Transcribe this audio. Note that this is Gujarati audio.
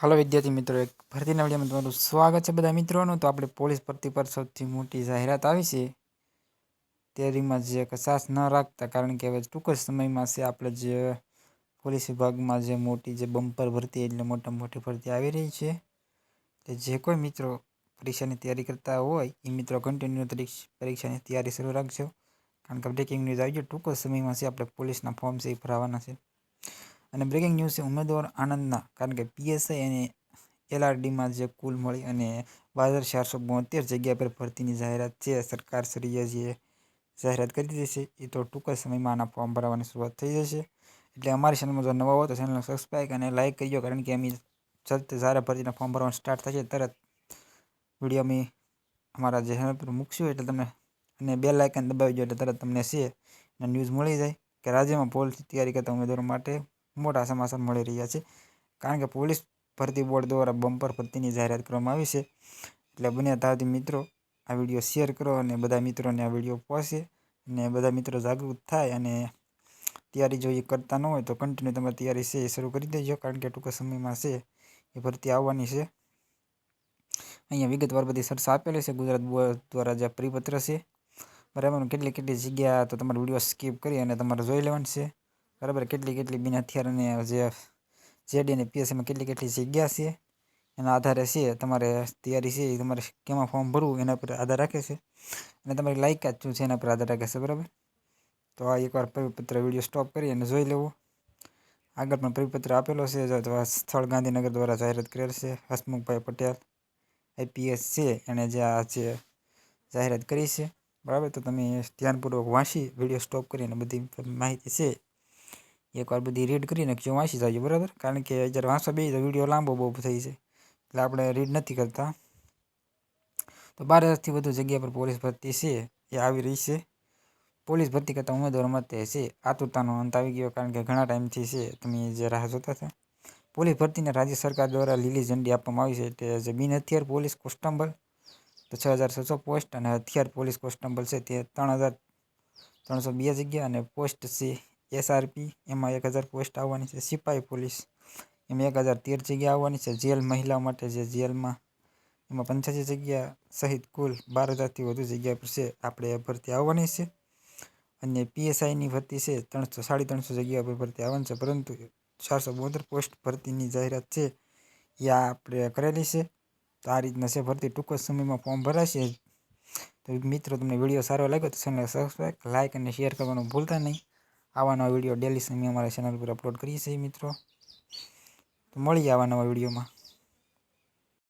હાલો વિદ્યાર્થી મિત્રો, એક ભરતીના વિડીયોમાં તમારું સ્વાગત છે બધા મિત્રોનું. તો આપણે પોલીસ ભરતી પર સૌથી મોટી જાહેરાત આવી છે. તૈયારીમાં જે કશાશ ન રાખતા, કારણ કે હવે ટૂંક જ સમયમાં છે, આપણે જે પોલીસ વિભાગમાં જે મોટી જે બમ્પર ભરતી એટલે મોટા મોટી ભરતી આવી રહી છે. એટલે જે કોઈ મિત્રો પરીક્ષાની તૈયારી કરતા હોય, એ મિત્રો કન્ટિન્યુ પરીક્ષાની તૈયારી શરૂ રાખજો. કારણ કે બ્રેકિંગ ન્યૂઝ આવી ગયો, ટૂંક જ સમયમાં છે, આપણે પોલીસના ફોર્મ છે એ ભરાવાના છે. અને બ્રેકિંગ ન્યૂઝ છે, ઉમેદવાર આનંદના, કારણ કે પીએસઆઈ અને એલઆરડીમાં જે કુલ મળી અને બાર હજાર ચારસો બોતેર જગ્યા પર ભરતીની જાહેરાત છે, સરકાર શ્રીએ જે જાહેરાત કરી દીધી છે, એ તો ટૂંક જ સમયમાં આના ફોર્મ ભરવાની શરૂઆત થઈ જશે. એટલે અમારી ચેનલમાં જો નવા હોય તો ચેનલને સબસ્ક્રાઈબ અને લાઇક કરજો કારણ કે અમે જલ્દ જ્યારે ભરતીના ફોર્મ ભરવાનું સ્ટાર્ટ થશે, તરત વીડિયો અમે અમારા જે ચેનલ પર મૂકશું, એટલે તમને અને બે લાઇકન દબાવી દો, એટલે તરત તમને છે અને ન્યૂઝ મળી જાય. કે રાજ્યમાં પોલથી તૈયારી કરતા ઉમેદવારો માટે મોટા સમાચાર મળી રહ્યા છે. કારણ કે પોલીસ ભરતી બોર્ડ દ્વારા બમ્પર ભરતીની જાહેરાત કરવામાં આવી છે. એટલે બને તાવથી મિત્રો, આ વીડિયો શેર કરો અને બધા મિત્રોને આ વીડિયો પહોંચે અને બધા મિત્રો જાગૃત થાય અને તૈયારી જો એ કરતા ન હોય તો કન્ટિન્યુ તમારી તૈયારી છે એ શરૂ કરી દેજો. કારણ કે ટૂંક સમયમાં છે એ ભરતી આવવાની છે. અહીંયા વિગતવાર બધી સરસ આપેલી છે. ગુજરાત બોર્ડ દ્વારા જે પરિપત્ર છે, બરાબર? કેટલી કેટલી જગ્યા તો તમારે વીડિયો સ્કીપ કરી અને તમારે જોઈ લેવાનું છે. બરાબર, કેટલી કેટલી બિન હથિયાર જે જેડી અને પીએસસીમાં કેટલી કેટલી જગ્યા છે, એના આધારે છે, તમારે તૈયારી છે, એ તમારે કેમાં ફોર્મ ભરવું, એના પર આધાર રાખે છે, અને તમારી લાયકાત શું છે, એના પર આધાર રાખે છે, બરાબર? તો આ એકવાર પરિપત્ર વીડિયો સ્ટોપ કરી અને જોઈ લેવો. આગળ પણ પરિપત્ર આપેલો છે સ્થળ ગાંધીનગર દ્વારા જાહેરાત કરેલ છે, હસમુખભાઈ પટેલ આઈપીએસ છે એણે જે આ જે જાહેરાત કરી છે, બરાબર? તો તમે ધ્યાનપૂર્વક વાંચી, વીડિયો સ્ટોપ કરીને બધી માહિતી છે એકવાર બધી રીડ કરી નાખજો, વાંચી જાય બરાબર? કારણ કે જ્યારે વાંચવા બે તો વીડિયો લાંબો બહુ થઈ છે એટલે આપણે રીડ નથી કરતા. તો બાર હજારથી વધુ જગ્યા પર પોલીસ ભરતી છે, એ આવી રહી છે. પોલીસ ભરતી કરતાં ઉમેદવારો માટે છે, આતુરતાનો અંત આવી ગયો કારણ કે ઘણા ટાઈમથી છે, તમે જે રાહ જોતા હતા. પોલીસ ભરતીને રાજ્ય સરકાર દ્વારા લીલી ઝંડી આપવામાં આવી છે, તે જે બિન હથિયાર પોલીસ કોન્સ્ટેબલ તો છ હજાર છસો પોસ્ટ અને હથિયાર પોલીસ કોન્સ્ટેબલ છે, તે ત્રણ હજાર ત્રણસો બે જગ્યા અને પોસ્ટ છે. એસઆરપી, એમાં એક હજાર પોસ્ટ આવવાની છે. સિપાહી પોલીસ, એમાં એક હજાર તેર જગ્યા આવવાની છે. જેલ મહિલાઓ માટે જે જેલમાં, એમાં પંચ્યાસી જગ્યા સહિત કુલ બાર હજારથી વધુ જગ્યા પર છે. આપણે ભરતી આવવાની છે. અને પીએસઆઈની ભરતી છે ત્રણસો, સાડી ત્રણસો જગ્યા પર ભરતી આવવાની છે. પરંતુ ચારસો બોતેર પોસ્ટ ભરતીની જાહેરાત છે. એ આપણે કરેલી છે. તો આ રીતના છે. ભરતી ટૂંક જ સમયમાં ફોર્મ ભરાશે. તો મિત્રો, તમને વીડિયો સારો લાગ્યો તો સબસ્ક્રાઈબ લાઇક અને શેર કરવાનું ભૂલતા નહીં. આવા નવા વીડિયો ડેલી સમય અમારા ચેનલ પર અપલોડ કરીએ છીએ મિત્રો. તો મળીએ આવા નવા વિડીયોમાં.